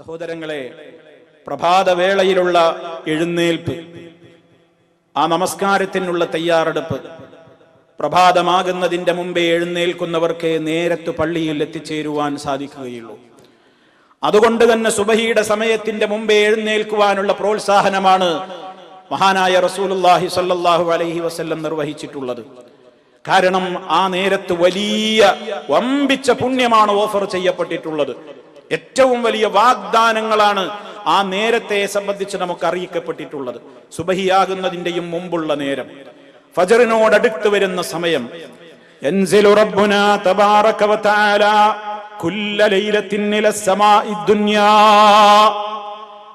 സഹോദരങ്ങളെ പ്രഭാതവേളയിലുള്ള എഴുന്നേൽപ്പ് ആ നമസ്കാരത്തിനുള്ള തയ്യാറെടുപ്പ് പ്രഭാതമാകുന്നതിന്റെ മുമ്പേ എഴുന്നേൽക്കുന്നവർക്ക് നേരത്ത് പള്ളിയിൽ എത്തിച്ചേരുവാൻ സാധിക്കുകയുള്ളൂ. അതുകൊണ്ട് തന്നെ സുബഹിയുടെ സമയത്തിന്റെ മുമ്പേ എഴുന്നേൽക്കുവാനുള്ള പ്രോത്സാഹനമാണ് മഹാനായ റസൂലുല്ലാഹി സല്ലാഹു അലൈഹി വസ്ല്ലം നിർവഹിച്ചിട്ടുള്ളത്. കാരണം ആ നേരത്ത് വലിയ വമ്പിച്ച പുണ്യമാണ് ഓഫർ ചെയ്യപ്പെട്ടിട്ടുള്ളത്. ഏറ്റവും വലിയ വാഗ്ദാനങ്ങളാണ് ആ നേരത്തെ സംബന്ധിച്ച് നമുക്ക് അറിയിക്കപ്പെട്ടിട്ടുള്ളത് സുബഹിയാകുന്നതിന്റെയും മുമ്പുള്ള നേരം. ഫജറിനോടടുത്ത് വരുന്ന സമയം.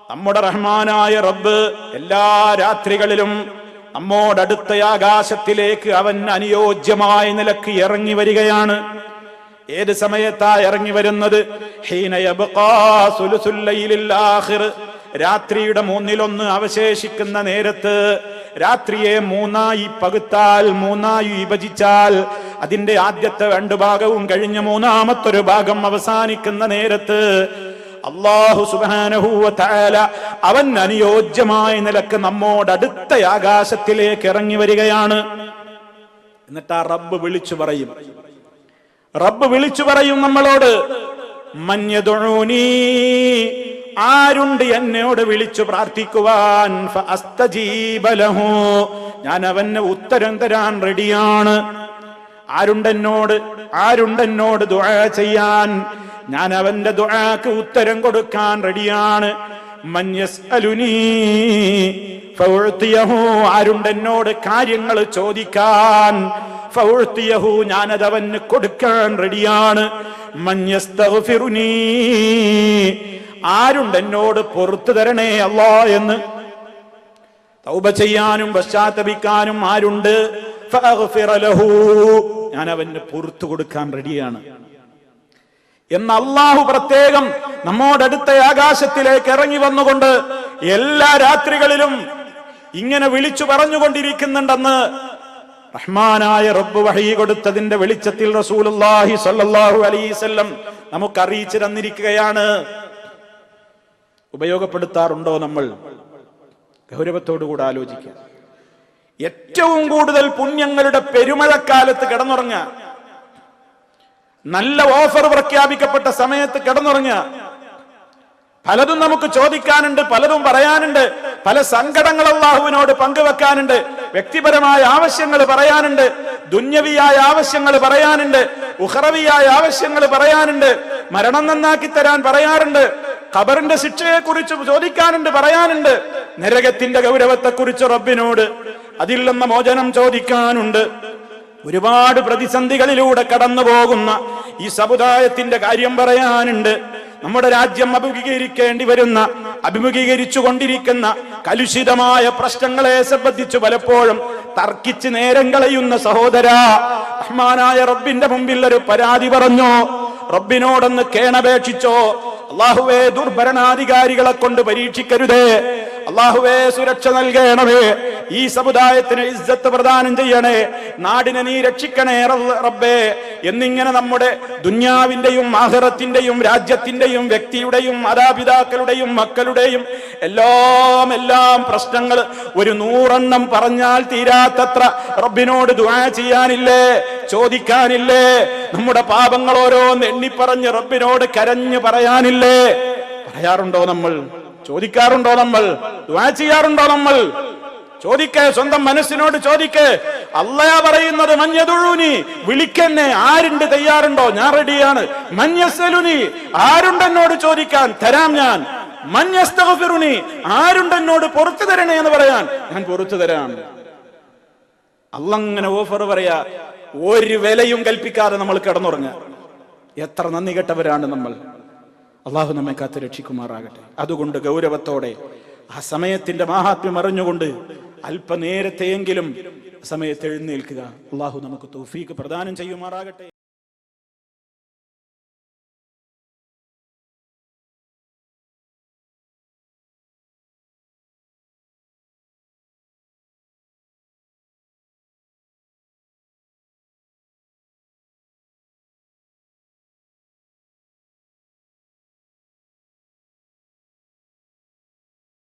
നമ്മുടെ റഹ്മാനായ റബ്ബ് എല്ലാ രാത്രികളിലും നമ്മോടടുത്ത ആകാശത്തിലേക്ക് അവൻ അനുയോജ്യമായ നിലയ്ക്ക് ഇറങ്ങി വരികയാണ്. ഏത് സമയത്താ ഇറങ്ങി വരുന്നത്? രാത്രിയുടെ മൂന്നിലൊന്ന് അവശേഷിക്കുന്ന നേരത്ത് രാത്രിയെ മൂന്നായി പകുത്താൽ മൂന്നായി വിഭജിച്ചാൽ അതിന്റെ ആദ്യത്തെ രണ്ടു ഭാഗവും കഴിഞ്ഞ മൂന്നാമത്തൊരു ഭാഗം അവസാനിക്കുന്ന നേരത്ത് അള്ളാഹു സുബാനഹൂല അവൻ അനുയോജ്യമായ നിലയ്ക്ക് നമ്മോട് അടുത്ത ആകാശത്തിലേക്ക് ഇറങ്ങി വരികയാണ്. എന്നിട്ട് ആ റബ്ബ് വിളിച്ചു പറയും റബ്ബ് വിളിച്ചു പറയും നമ്മളോട് മഞ്ഞതൊഴൂനീ ആരുണ്ട് എന്നോട് വിളിച്ചു പ്രാർത്ഥിക്കുവാൻ. ഞാൻ അവന് ഉത്തരം തരാൻ റെഡിയാണ് ആരുണ്ടെന്നോട് ആരുണ്ടെന്നോട് ദുആ ചെയ്യാൻ ഞാൻ അവന്റെ ദുആക്ക് ഉത്തരം കൊടുക്കാൻ റെഡിയാണ്. ആരുണ്ടെന്നോട് കാര്യങ്ങൾ ചോദിക്കാൻ ഞാനത് അവന് കൊടുക്കാൻ റെഡിയാണ്. ആരുണ്ട് എന്നോട് പുറത്തു തരണേ അല്ലാ എന്ന്. തൗബ ചെയ്യാനും പശ്ചാത്തപിക്കാനും ആരുണ്ട്. ഞാൻ അവന് പുറത്തു കൊടുക്കാൻ റെഡിയാണ്. എന്ന് അള്ളാഹു പ്രത്യേകം നമ്മോടടുത്ത ആകാശത്തിലേക്ക് ഇറങ്ങി വന്നുകൊണ്ട് എല്ലാ രാത്രികളിലും ഇങ്ങനെ വിളിച്ചു പറഞ്ഞുകൊണ്ടിരിക്കുന്നുണ്ടെന്ന് റഹ്മാനായ റബ്ബ് വഹി കൊടുത്തതിന്റെ വെളിച്ചത്തിൽ റസൂലുള്ളാഹി സ്വല്ലല്ലാഹു അലൈഹി വസല്ലം നമുക്ക് അറിയിച്ചു തന്നിരിക്കുകയാണ്. ഉപയോഗപ്പെടുത്താറുണ്ടോ നമ്മൾ? ഗൗരവത്തോടുകൂടെ ആലോചിക്കാം ഏറ്റവും കൂടുതൽ പുണ്യങ്ങളുടെ പെരുമഴക്കാലത്ത് കിടന്നുറങ്ങ നല്ല ഓഫർ പ്രഖ്യാപിക്കപ്പെട്ട സമയത്ത് കിടന്നുറങ്ങ പലതും നമുക്ക് ചോദിക്കാനുണ്ട് പലതും പറയാനുണ്ട്. പല സങ്കടങ്ങൾ അള്ളാഹുവിനോട് പങ്കുവെക്കാനുണ്ട്. വ്യക്തിപരമായ ആവശ്യങ്ങൾ പറയാനുണ്ട്. ദുന്യവിയായ ആവശ്യങ്ങൾ പറയാനുണ്ട്. ഉഹറവിയായ ആവശ്യങ്ങൾ പറയാനുണ്ട്. മരണം നന്നാക്കി തരാൻ പറയാറുണ്ട്. ഖബറിന്റെ ശിക്ഷയെ കുറിച്ച് ചോദിക്കാനുണ്ട് പറയാനുണ്ട്. നരകത്തിന്റെ ഗൗരവത്തെ കുറിച്ച് റബ്ബിനോട് അതിൽ നിന്ന് മോചനം ചോദിക്കാനുണ്ട്. ഒരുപാട് പ്രതിസന്ധികളിലൂടെ കടന്നു പോകുന്ന ഈ സമുദായത്തിന്റെ കാര്യം പറയാനുണ്ട്. നമ്മുടെ രാജ്യം അഭിമുഖീകരിക്കേണ്ടി വരുന്ന അഭിമുഖീകരിച്ചു കൊണ്ടിരിക്കുന്ന കലുഷിതമായ പ്രശ്നങ്ങളെ സംബന്ധിച്ച് പലപ്പോഴും തർക്കിച്ച് നേരം കളയുന്ന സഹോദര റഹ്മാനായ റബ്ബിന്റെ മുമ്പിൽ ഒരു പരാതി പറഞ്ഞു. റബ്ബിനോടൊന്ന് കേണപേക്ഷിച്ചോ. അള്ളാഹുവേ ദുർഭരണാധികാരികളെ കൊണ്ട് പരീക്ഷിക്കരുതേ. അള്ളാഹുവേ സുരക്ഷ നൽകണമേ. ഈ സമുദായത്തിന് ഇസ്സത്ത് പ്രദാനം ചെയ്യണേ. നാടിനെ നീ രക്ഷിക്കണേ റബ്ബേ എന്നിങ്ങനെ നമ്മുടെ ദുന്യാവിന്റെയും ആഹരത്തിന്റെയും രാജ്യത്തിന്റെയും വ്യക്തിയുടെയും മാതാപിതാക്കളുടെയും മക്കളുടെയും എല്ലാം എല്ലാം പ്രശ്നങ്ങൾ ഒരു നൂറെണ്ണം പറഞ്ഞാൽ തീരാത്തത്ര റബ്ബിനോട് ദുആ ചെയ്യാനില്ലേ ചോദിക്കാനില്ലേ? നമ്മുടെ പാപങ്ങൾ ഓരോന്ന് എണ്ണിപ്പറഞ്ഞ് റബ്ബിനോട് കരഞ്ഞു പറയാനില്ലേ? പറയാറുണ്ടോ നമ്മൾ? ചോദിക്കാറുണ്ടോ നമ്മൾ? ചെയ്യാറുണ്ടോ നമ്മൾ? ചോദിക്കേ സ്വന്തം മനസ്സിനോട് ചോദിക്കേ. അല്ലയാ പറയുന്നത് മഞ്ഞതുഴുനി വിളിക്കെന്നെ ആരുണ്ട് തയ്യാറുണ്ടോ? ഞാൻ റെഡിയാണ്. മഞ്ഞസലുനി ആരുണ്ടെന്നോട് ചോദിക്കാൻ? തരാം ഞാൻ. മഞ്ഞസ്തഫിറുനി ആരുണ്ടെന്നോട് പുറത്തു തരണേ എന്ന് പറയാൻ? ഞാൻ പുറത്തു തരാം. അല്ലങ്ങനെ ഓഫർ പറയാ ഒരു വിലയും കൽപ്പിക്കാതെ നമ്മൾ കിടന്നുറങ്ങ എത്ര നന്ദി കെട്ടവരാണ് നമ്മൾ. അള്ളാഹു നമ്മെ കാത്ത് രക്ഷിക്കുമാറാകട്ടെ അതുകൊണ്ട് ഗൗരവത്തോടെ ആ സമയത്തിന്റെ മഹാത്മ്യം അറിഞ്ഞുകൊണ്ട് അല്പനേരത്തെയെങ്കിലും സമയത്ത് എഴുന്നേൽക്കുക. അള്ളാഹു നമുക്ക് തൗഫീക്ക് പ്രദാനം ചെയ്യുമാറാകട്ടെ.